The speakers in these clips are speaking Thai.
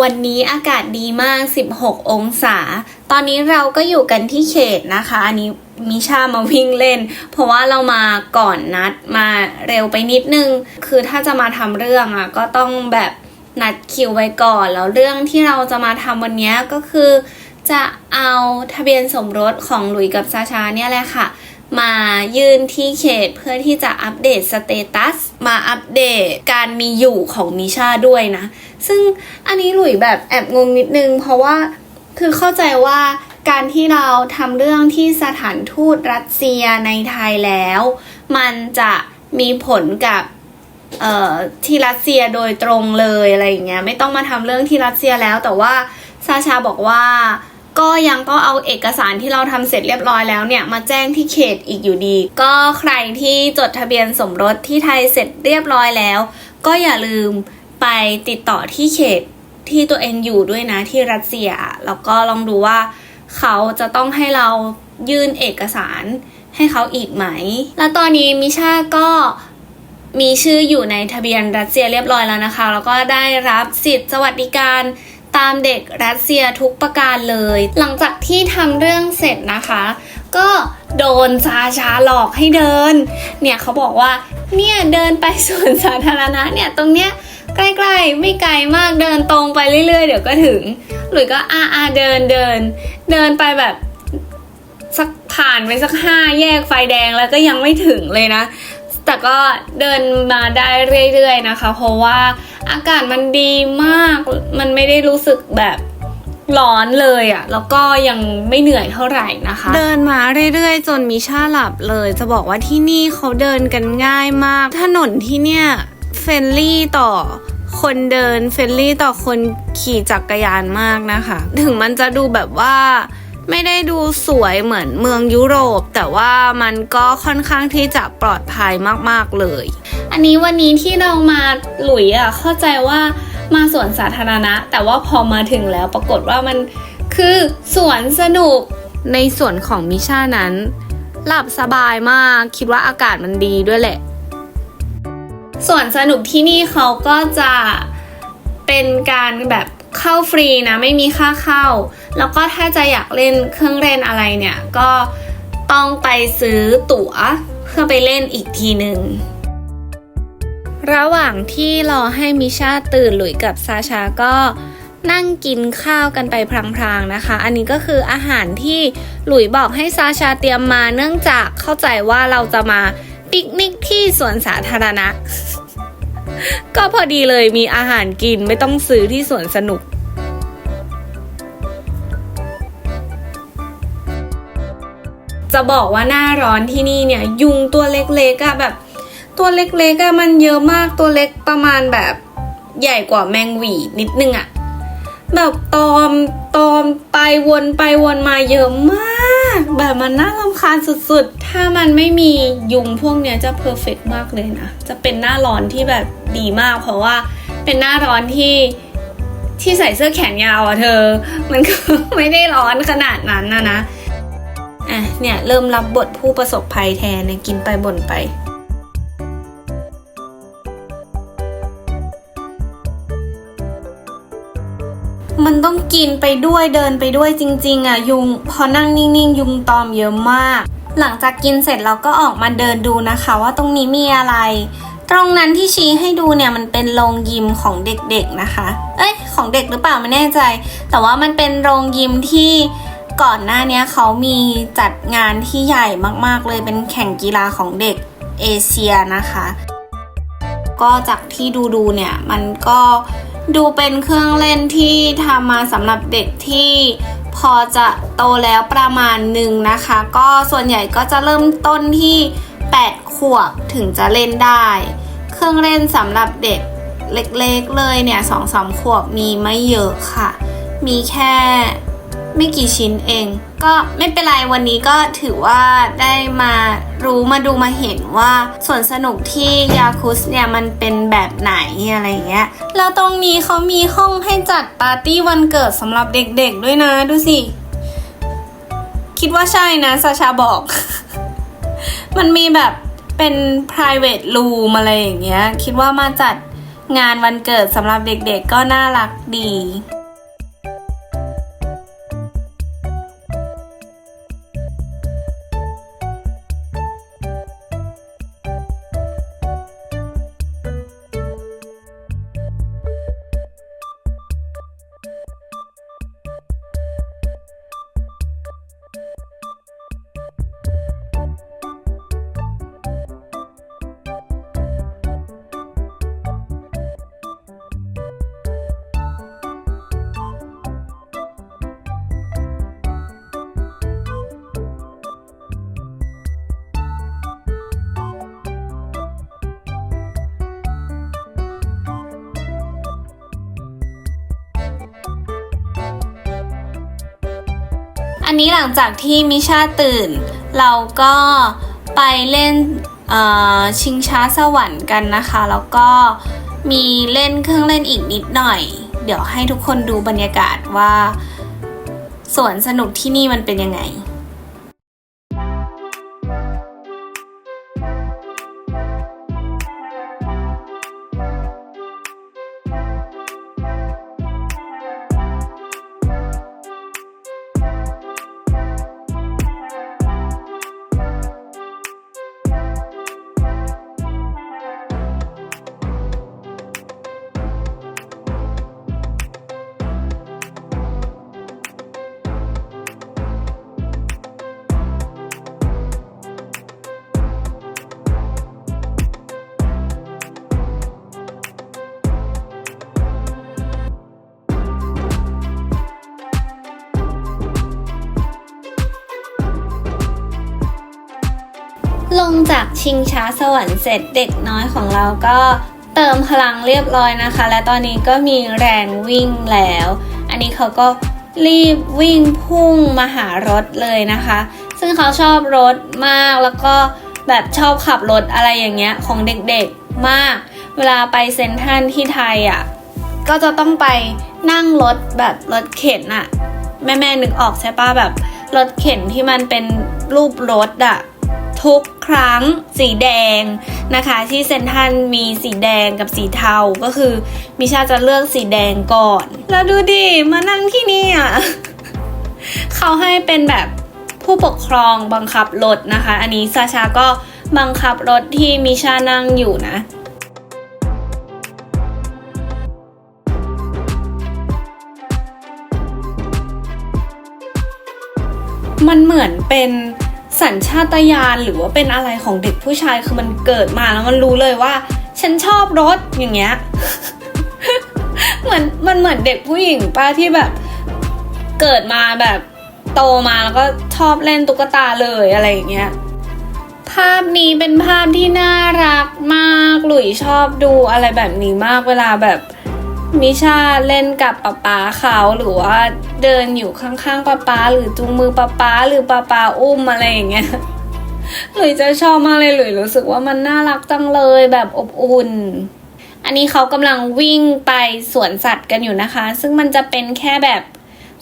วันนี้อากาศดีมาก 16 องศา ตอนนี้เราก็อยู่กันที่เขตนะคะ อันนี้มิชามาวิ่งเล่น เพราะว่าเรามาก่อนนัดมาเร็วไปนิดนึง คือถ้าจะมาทำเรื่องอะก็ต้องแบบนัดคิวไว้ก่อน แล้วเรื่องที่เราจะมาทำวันนี้ก็คือ จะเอาทะเบียนสมรสของหลุยส์กับซาชาเนี่ยแหละค่ะ มายื่นที่เขตเพื่อที่จะอัปเดตสเตตัสมาอัปเดตการมีอยู่ของมิชาด้วยนะ ซึ่งอันนี้หลุยแบบแอบงงนิดนึง เพราะว่าคือเข้าใจว่าการที่เราทำเรื่องที่สถานทูตรัสเซียในไทยแล้ว มันจะมีผลกับเอ่อที่รัสเซียโดยตรงเลยอะไรอย่างเงี้ยไม่ต้องมาทำเรื่องที่รัสเซียแล้วแต่ว่าซาชาบอกว่า ก็ยังต้องเอาเอกสารที่เราทำเสร็จเรียบร้อยแล้วเนี่ยมาแจ้งที่เขตอีกอยู่ดี ก็ใครที่จดทะเบียนสมรสที่ไทยเสร็จเรียบร้อยแล้ว ก็อย่าลืมไปติดต่อที่เขตที่ตัวเองอยู่ด้วยนะที่รัสเซีย แล้วก็ลองดูว่า เขาจะต้องให้เรายื่นเอกสารให้เขาอีกไหม แล้วตอนนี้มิชาก็มีชื่ออยู่ในทะเบียนรัสเซียเรียบร้อยแล้วนะคะ แล้วก็ได้รับสิทธิ์สวัสดิการ ตามเด็กรัสเซียทุกประการเลย หลังจากที่ทำเรื่องเสร็จนะคะ ก็โดนซาชาหลอกให้เดิน เนี่ยเขาบอกว่า เนี่ยเดินไปสวนสาธารณะเนี่ยตรงเนี้ยใกล้ๆ ไม่ไกลมากเดินตรงไปเรื่อยๆ เดี๋ยวก็ถึง หลุยก็อาอาเดินเดิน เดินไปแบบสักผ่านไปสักห้าแยกไฟแดงแล้วก็ยังไม่ถึงเลยนะ แต่ก็เดินมาได้เรื่อยๆนะคะ เพราะว่า อากาศมันดีมาก มันไม่ได้รู้สึกแบบร้อนเลยอะ่ะ แล้วก็ยังไม่เหนื่อยเท่าไหร่นะคะ เดินมาเรื่อยๆ จนมีชาหลับเลย จะบอกว่าที่นี่เขาเดินกันง่ายมาก ถนนที่เนี่ยเฟรนลี่ต่อคนเดินเฟรนลี่ต่อคนขี่จักรยานมากนะคะ ถึงมันจะดูแบบว่า ไม่ได้ดูสวยเหมือนเมืองยุโรป แต่ว่ามันก็ค่อนข้างที่จะปลอดภัยมากๆเลย อันนี้วันนี้ที่เรามาหลุยอะเข้าใจว่ามาสวนสาธารณะ แต่ว่าพอมาถึงแล้วปรากฏว่ามันคือสวนสนุกในส่วนของมิชานั้น หลับสบายมากคิดว่าอากาศมันดีด้วยแหละส่วนสนุกที่นี่เขาก็จะเป็นการแบบเข้าฟรีนะ ไม่มีค่าเข้า แล้วก็ถ้าจะอยากเล่นเครื่องเล่นอะไรเนี่ย ก็ต้องไปซื้อตั๋วเพื่อไปเล่นอีกทีหนึ่งระหว่างที่รอให้มิชาตื่นหลุยกับซาชาก็นั่งกินข้าวกันไปพลางๆนะคะ อันนี้ก็คืออาหารที่หลุยบอกให้ซาชาเตรียมมาเนื่องจากเข้าใจว่าเราจะมาปิกนิกที่สวนสาธารณะ ก็พอดีเลยมีอาหารกินไม่ต้องซื้อที่สวนสนุก จะบอกว่าหน้าร้อนที่นี่เนี่ยยุงตัวเล็กๆอะแบบ ตัวเล็กๆอะมันเยอะมากตัวเล็กประมาณแบบใหญ่กว่าแมงหวีนิดนึงอะแบบตอมตอมไปวนไปวนมาเยอะมาก แบบมันน่ารำคาญสุดๆ ถ้ามันไม่มียุงพวกเนี้ยจะเพอร์เฟกมากเลยนะ จะเป็นหน้าร้อนที่แบบดีมาก เพราะว่าเป็นหน้าร้อนที่ที่ใส่เสื้อแขนยาวอะเธอ มันก็ไม่ได้ร้อนขนาดนั้นนะนะ อะเนี่ยเริ่มรับบทผู้ประสบภัยแทนเนี่ยกินไปบ่นไปมันต้องกินไปด้วยเดินไปด้วยจริงๆอะยุง พอนั่งนิ่งๆ ยุงตอมเยอะมาก หลังจากกินเสร็จเราก็ออกมาเดินดูนะคะว่าตรงนี้มีอะไร ตรงนั้นที่ชี้ให้ดูเนี่ยมันเป็นโรงยิมของเด็กๆนะคะ เอ้ยของเด็กหรือเปล่าไม่แน่ใจ แต่ว่ามันเป็นโรงยิมที่ ก่อนหน้าเนี้ยเขามีจัดงานที่ใหญ่มากๆเลยเป็นแข่งกีฬาของเด็กเอเชียนะคะ ก็จากที่ดูดูเนี่ยมันก็ดูเป็นเครื่องเล่นที่ทำมาสำหรับเด็กที่พอจะโตแล้วประมาณหนึ่งนะคะ ก็ส่วนใหญ่ก็จะเริ่มต้นที่ 8 ขวบถึงจะเล่นได้ เครื่องเล่นสำหรับเด็กเล็กๆเลยเนี่ยสองสามขวบมีไม่เยอะค่ะ มีแค่ ไม่กี่ชิ้นเอง ก็ไม่เป็นไรวันนี้ก็ถือว่าได้มารู้มาดูมาเห็นว่าส่วนสนุกที่ยาคุสเนี่ยมันเป็นแบบไหนอะไรเงี้ยแล้วตรงนี้เขามีห้องให้จัดปาร์ตี้วันเกิดสำหรับเด็กๆด้วยนะดูสิ คิดว่าใช่นะซาชาบอก มันมีแบบเป็น private room อะไรอย่างเงี้ย คิดว่ามาจัดงานวันเกิดสำหรับเด็กๆก็น่ารักดี นี้หลังจากที่มิชาตื่น เราก็ไปเล่นชิงช้าสวรรค์กันนะคะ แล้วก็มีเล่นเครื่องเล่นอีกนิดหน่อย เดี๋ยวให้ทุกคนดูบรรยากาศว่าสวนสนุกที่นี่มันเป็นยังไง ลงจากชิงช้าสวรรค์เสร็จเด็กน้อยของเราก็เติมพลังเรียบร้อยนะคะ และตอนนี้ก็มีแรงวิ่งแล้ว อันนี้เขาก็รีบวิ่งพุ่งมาหารถเลยนะคะ ซึ่งเขาชอบรถมากแล้วก็แบบชอบขับรถอะไรอย่างเงี้ยของเด็กๆมาก เวลาไปเซ็นทรัลที่ไทยอะก็จะต้องไปนั่งรถแบบรถเข็นอะแม่แม่นึกออกใช่ปะแบบรถเข็นที่มันเป็นรูปรถอะทุก ครั้งสีแดงนะคะ ที่เซนทันมีสีแดงกับสีเทาก็คือมิชาจะเลือกสีแดงก่อน แล้วดูดิ มานั่งที่นี่อะเขาให้เป็นแบบผู้ปกครองบังคับรถนะคะ อันนี้ซาชาก็บังคับรถที่มิชานั่งอยู่นะมันเหมือนเป็น สัญชาตญาณหรือว่าเป็นอะไรของเด็กผู้ชายคือมันเกิดมาแล้วมันรู้เลยว่า ฉันชอบรถอย่างเงี้ยเหมือนมันเหมือนเด็กผู้หญิงป้าที่แบบ เกิดมาแบบโตมาแล้วก็ชอบเล่นตุ๊กตาเลยอะไรอย่างเงี้ยภาพนี้เป็นภาพที่น่ารักมาก หลุยชอบดูอะไรแบบนี้มากเวลาแบบ มิชาเล่นกับป๊าป๊าเขาหรือว่าเดินอยู่ข้างๆป๊าป๊าหรือจูงมือป๊าป๊าหรือป๊าป๊าอุ้มอะไรอย่างเงี้ยหลุยจะชอบมากเลยหลุยรู้สึกว่ามันน่ารักจังเลยแบบอบอุ่น อันนี้เขากำลังวิ่งไปสวนสัตว์กันอยู่นะคะ ซึ่งมันจะเป็นแค่แบบ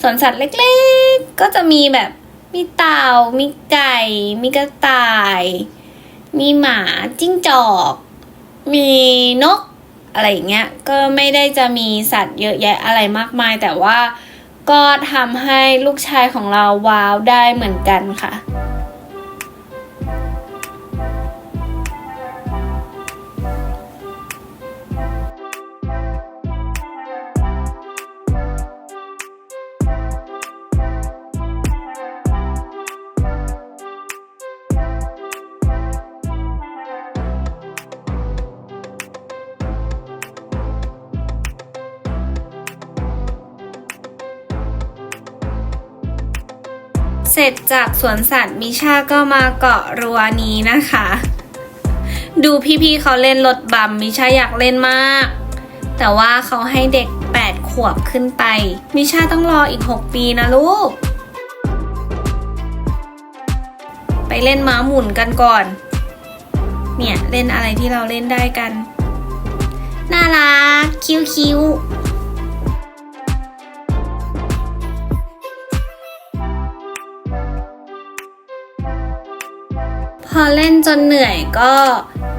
สวนสัตว์เล็กๆ ก็จะมีแบบมีเต่า มีไก่ มีกระต่าย มีหมาจิ้งจอก มีนก อะไรอย่างเงี้ยก็ไม่ได้จะมีสัตว์เยอะแยะอะไรมากมาย แต่ว่าก็ทำให้ลูกชายของเราว้าวได้เหมือนกันค่ะ เสร็จจากสวนสัตว์มิชาก็มาเกาะรั้วนี้นะคะ ดูพี่ๆเขาเล่นรถบัมมิชาอยากเล่นมาก แต่ว่าเขาให้เด็ก 8 ขวบขึ้นไป มิชาต้องรออีก 6 ปีนะลูก ไปเล่นม้าหมุนกันก่อน เนี่ย เล่นอะไรที่เราเล่นได้กัน น่ารัก คิ้วๆ อเล่นจนเหนื่อยก็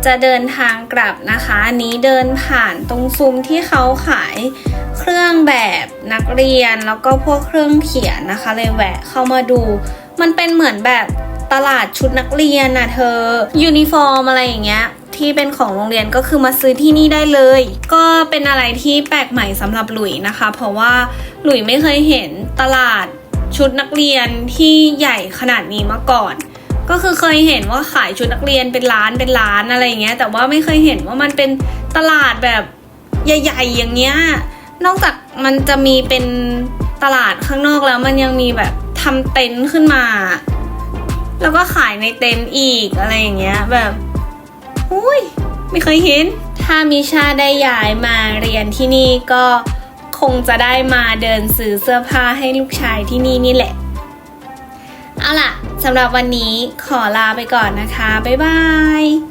จะเดินทางกลับนะคะ อันนี้เดินผ่านตรงซุ้มที่เขาขายเครื่องแบบนักเรียนแล้วก็พวกเครื่องเขียนนะคะ เลยแวะเข้ามาดู มันเป็นเหมือนแบบตลาดชุดนักเรียนน่ะเธอ ยูนิฟอร์มอะไรอย่างเงี้ยที่เป็นของโรงเรียนก็คือมาซื้อที่นี่ได้เลย ก็เป็นอะไรที่แปลกใหม่สำหรับหลุยนะคะ เพราะว่าหลุยไม่เคยเห็นตลาดชุดนักเรียนที่ใหญ่ขนาดนี้มาก่อน ก็คือเคยเห็นว่าขายชุดนักเรียนเป็นร้านเป็นร้านอะไรอย่างเงี้ย แต่ว่าไม่เคยเห็นว่ามันเป็นตลาดแบบใหญ่ ๆ อย่างเงี้ย นอกจากมันจะมีเป็นตลาดข้างนอกแล้วมันยังมีแบบทำเต็นท์ขึ้นมา แล้วก็ขายในเต็นท์อีกอะไรอย่างเงี้ยแบบอุ้ยไม่เคยเห็น ถ้ามิชาได้ย้ายมาเรียนที่นี่ก็คงจะได้มาเดินซื้อเสื้อผ้าให้ลูกชายที่นี่นี่แหละ เอาล่ะ สำหรับวันนี้ขอลาไปก่อนนะคะ บ๊ายบาย